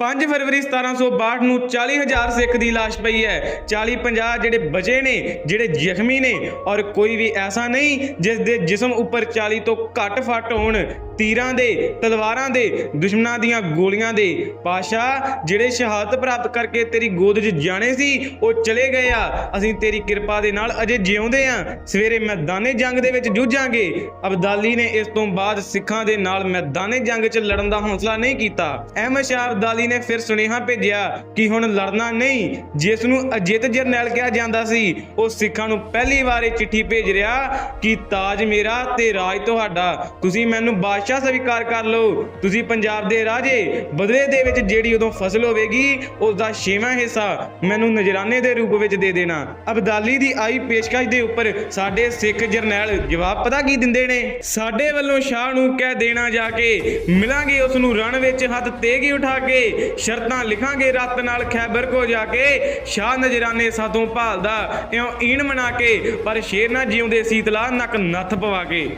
5 ਫਰਵਰੀ 1762 ਨੂੰ 40000 ਸਿੱਖ ਦੀ ਲਾਸ਼ ਪਈ ਹੈ। 40 50 ਜਿਹੜੇ ਬਚੇ ਨੇ, ਜਿਹੜੇ ਜ਼ਖਮੀ ਨੇ ਔਰ ਕੋਈ ਵੀ ਐਸਾ ਨਹੀਂ ਜਿਸ ਦੇ ਜਿਸਮ ਉੱਪਰ 40 ਤੋਂ ਘੱਟ ਫੱਟ ਹੋਣ ਤੀਰਾਂ ਦੇ, ਤਲਵਾਰਾਂ ਦੇ, ਦੁਸ਼ਮਣਾਂ ਦੀਆਂ ਗੋਲੀਆਂ ਦੇ। ਪਾਸ਼ਾ ਜਿਹੜੇ ਸ਼ਹਾਦਤ ਪ੍ਰਾਪਤ ਕਰਕੇ ਤੇਰੀ ਗੋਦ 'ਚ ਜਾਣੇ ਸੀ, ਉਹ ਚਲੇ ਗਏ ਆ। ਅਸੀਂ ਤੇਰੀ ਕਿਰਪਾ ਦੇ ਨਾਲ ਅਜੇ ਜਿਉਂਦੇ ਆ। ਸਵੇਰੇ ਮੈਦਾਨੇ ਜੰਗ ਦੇ ਵਿੱਚ ਜੂਝਾਂਗੇ। ਅਬਦਾਲੀ ਨੇ ਇਸ ਤੋਂ ਬਾਅਦ ਸਿੱਖਾਂ ਦੇ ਨਾਲ ਮੈਦਾਨੇ ਜੰਗ 'ਚ ਲੜਨ ਦਾ ਹੌਸਲਾ ਨਹੀਂ ਕੀਤਾ। ਅਹਿਮਦ ਸ਼ਾਹ ਅਬਦਾਲੀ ਨੇ ਫਿਰ ਸੁਨੇਹਾ ਭੇਜਿਆ ਕਿ ਹੁਣ ਲੜਨਾ ਨਹੀਂ। ਜਿਸ ਨੂੰ ਅਜਿੱਤ ਜਰਨੈਲ ਕਿਹਾ ਜਾਂਦਾ ਸੀ, ਉਹ ਸਿੱਖਾਂ ਨੂੰ ਪਹਿਲੀ ਵਾਰ ਇਹ ਚਿੱਠੀ ਭੇਜ ਰਿਹਾ ਕਿ, ਤਾਜ ਮੇਰਾ ਤੇ ਰਾਜ ਤੁਹਾਡਾ। ਤੁਸੀਂ ਮੈਨੂੰ ਬਾਦਸ਼ਾਹ ਸਵੀਕਾਰ ਕਰ ਲਓ। ਤੁਸੀਂ ਪੰਜਾਬ ਦੇ ਰਾਜੇ, ਬਦਲੇ ਦੇ ਵਿੱਚ ਜਿਹੜੀ ਉਦੋਂ ਫਸਲ ਹੋਵੇਗੀ ਉਸ ਦਾ ਛੇਵਾਂ ਹਿੱਸਾ ਮੈਨੂੰ ਨਜਰਾਨੇ ਦੇ ਰੂਪ ਵਿੱਚ ਦੇ ਦੇਣਾ। ਅਬਦਾਲੀ ਦੀ ਆਈ ਪੇਸ਼ਕਸ਼ ਦੇ ਉੱਪਰ ਸਾਡੇ ਸਿੱਖ ਜਰਨੈਲ ਜਵਾਬ ਪਤਾ ਕੀ ਦਿੰਦੇ ਨੇ? ਸਾਡੇ ਵੱਲੋਂ ਸ਼ਾਹ ਨੂੰ ਕਹਿ ਦੇਣਾ ਜਾ ਕੇ, ਮਿਲਾਂਗੇ ਉਸ ਨੂੰ ਰਣ ਵਿੱਚ ਹੱਥ ਤੇਗੀ ਉਠਾ ਕੇ, ਸ਼ਰਤਾਂ ਲਿਖਾਂਗੇ ਰੱਤ ਨਾਲ ਖੈਬਰ ਕੋ ਜਾ ਕੇ। ਸ਼ਾਹ ਨਜਰਾਨੇ ਸਾਥੋਂ ਭਾਲਦਾ, ਇਉਂ ਈਣ ਮਨਾ ਕੇ, ਪਰ ਸ਼ੇਰ ਨਾ ਜਿਉਂਦੇ, ਸੀਤਲਾ ਨੱਕ ਨੱਥ ਪਵਾ ਕੇ।